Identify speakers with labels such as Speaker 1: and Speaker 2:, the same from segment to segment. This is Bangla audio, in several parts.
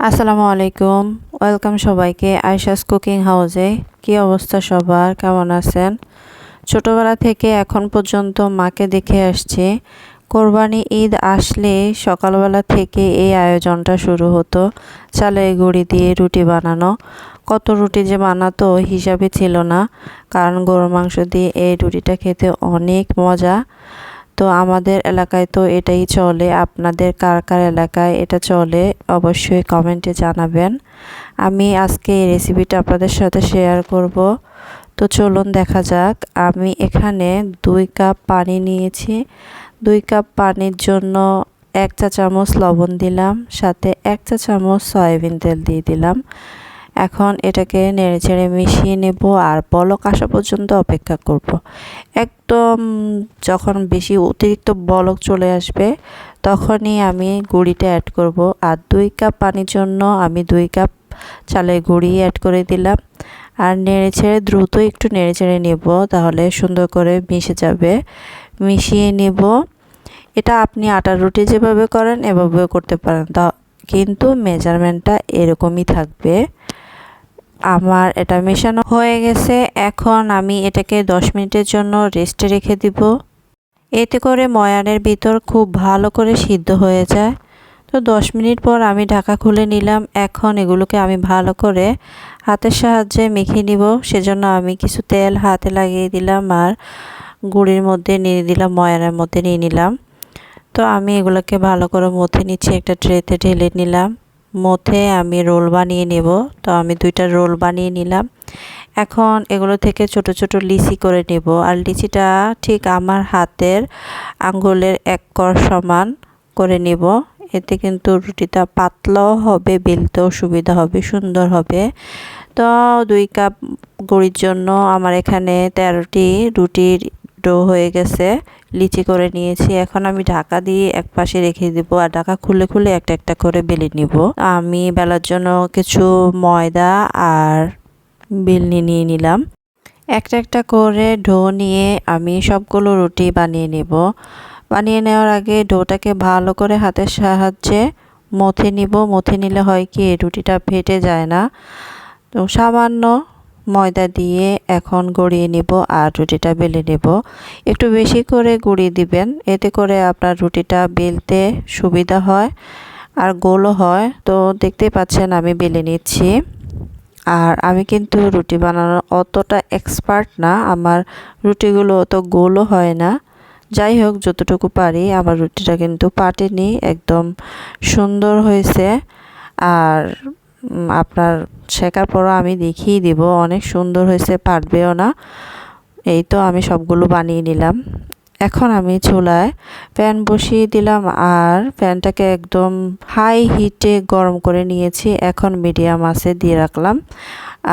Speaker 1: আসসালামু আলাইকুম। ওয়েলকাম সবাইকে আয়শাস কুকিং হাউসে। কি অবস্থা সবার? কেমন আছেন? ছোটবেলা থেকে এখন পর্যন্ত মাকে দেখে আসছি। কোরবানি ঈদ আসলে সকালবেলা থেকে এই আয়োজনটা শুরু হতো। চালের গুঁড়ি দিয়ে রুটি বানানো। কত রুটি যে বানাতো হিসাবে ছিল না। কারণ গরু মাংস দিয়ে এই রুটিটা খেতে অনেক মজা। তো আমাদের এলাকায় তো এটাই চলে। আপনাদের কার কার এলাকায় এটা চলে অবশ্যই কমেন্টে জানাবেন। আমি আজকে এই রেসিপিটা আপনাদের সাথে শেয়ার করব। তো চলুন দেখা যাক। আমি এখানে দুই কাপ পানি নিয়েছি। দুই কাপ পানির জন্য এক চা চামচ লবণ দিলাম। সাথে এক চা চামচ সয়াবিন তেল দিয়ে দিলাম। এখন এটাকে নেড়ে চেড়ে মিশিয়ে নেব আর বলক আসা পর্যন্ত অপেক্ষা করব। একদম যখন বেশি অতিরিক্ত বলক চলে আসবে, তখনই আমি গুঁড়িটা অ্যাড করব। আর দুই কাপ পানির জন্য আমি দুই কাপ চালের গুঁড়ি অ্যাড করে দিলাম। আর নেড়ে ছেড়ে দ্রুত একটু নেড়ে চেড়ে নেব, তাহলে সুন্দর করে মিশে যাবে। মিশিয়ে নেব। এটা আপনি আটার রুটি যেভাবে করেন, এভাবেও করতে পারেন। তা কিন্তু মেজারমেন্টটা এরকমই থাকবে। আমার এটা মেশানো হয়ে গেছে। এখন আমি এটাকে 10 মিনিটের জন্য রেস্টে রেখে দিব। এতে করে ময়ানের ভিতর খুব ভালো করে সিদ্ধ হয়ে যায়। তো 10 মিনিট পর আমি ঢাকা খুলে নিলাম। এখন এগুলোকে আমি ভালো করে হাতের সাহায্যে মেখে নিব। সেজন্য আমি কিছু তেল হাতে লাগিয়ে দিলাম আর গুড়ির মধ্যে নিয়ে দিলাম, ময়ানের মধ্যে নিয়ে নিলাম। তো আমি এগুলোকে ভালো করে মথে নিচ্ছি, একটা ট্রেতে ঢেলে নিলাম। মধ্যে আমি রোল বানিয়ে নেব। তো আমি দুইটা রোল বানিয়ে নিলাম। এখন এগুলো থেকে ছোট ছোট লিচি করে নেব। আর লিচিটা ঠিক আমার হাতের আঙ্গুলের এক কর সমান করে নেব। এতে কিন্তু রুটিটা পাতলাও হবে, বেলতেও সুবিধা হবে, সুন্দর হবে। তো দুই কাপ গুড়ির জন্য আমার এখানে তেরোটি রুটির ডো হয়ে গেছে। লিচি করে নিয়েছি। এখন আমি ঢাকা দিয়ে এক পাশে রেখে দিব আর ঢাকা খুলে খুলে একটা একটা করে বেলে নিব। আমি বেলার জন্য কিছু ময়দা আর বেলনি নিয়ে নিলাম। একটা একটা করে ডো নিয়ে আমি সবগুলো রুটি বানিয়ে নেব। বানিয়ে নেওয়ার আগে ডোটাকে ভালো করে হাতের সাহায্যে মথে নিব। মথে নিলে হয় কি, রুটিটা ফেটে যায় না। তো সামান্য ময়দা দিয়ে এখন গড়িয়ে নিব আর রুটিটা বেলে নেব। একটু বেশি করে গুঁড়িয়ে দিবেন, এতে করে আপনার রুটিটা বেলতে সুবিধা হয় আর গোলও হয়। তো দেখতেই পাচ্ছেন আমি বেলে নিচ্ছি। আর আমি কিন্তু রুটি বানানোর অতটা এক্সপার্ট না, আমার রুটিগুলো অত গোলও হয় না। যাই হোক, যতটুকু পারি আমার রুটিটা কিন্তু পাটেনি, একদম সুন্দর হয়েছে। আর আপনার শেখার পরও আমি দেখিয়ে দিব। অনেক সুন্দর হয়েছে, পারবেও না। এই তো আমি সবগুলো বানিয়ে নিলাম। এখন আমি চুলায় প্যান বসিয়ে দিলাম আর প্যানটাকে একদম হাই হিটে গরম করে নিয়েছি। এখন মিডিয়াম আছে দিয়ে রাখলাম।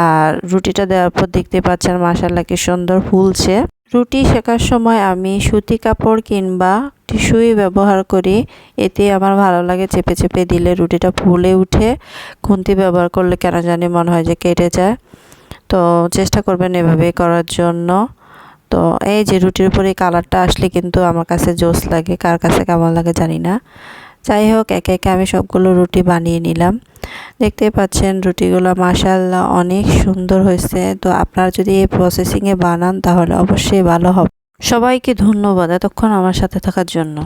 Speaker 1: আর রুটিটা দেওয়ার পর দেখতে পাচ্ছেন মাসাল্লা কি সুন্দর ফুলছে। রুটি শেখার সময় আমি সুতি কাপড় কিংবা টিস্যুই ব্যবহার করি। এতে আমার ভালো লাগে চেপে চেপে দিলে রুটিটা ফুলে উঠে। খুন্তি ব্যবহার করলে কেন জানি মনে হয় যে কেটে যায়। তো চেষ্টা করবেন এভাবে করার জন্য। তো এই যে রুটির উপরে কালারটা আসলে কিন্তু আমার কাছে জোস লাগে, কার কাছে কেমন লাগে জানি না। যাই হোক, একে একে আমি সবগুলো রুটি বানিয়ে নিলাম। দেখতে পাচ্ছেন রুটিগুলো মাসাল্লাহ অনেক সুন্দর হয়েছে। তো আপনারা যদি এই প্রসেসিংয়ে বানান তাহলে অবশ্যই ভালো হবে। সবাইকে ধন্যবাদ এতক্ষণ আমার সাথে থাকার জন্য।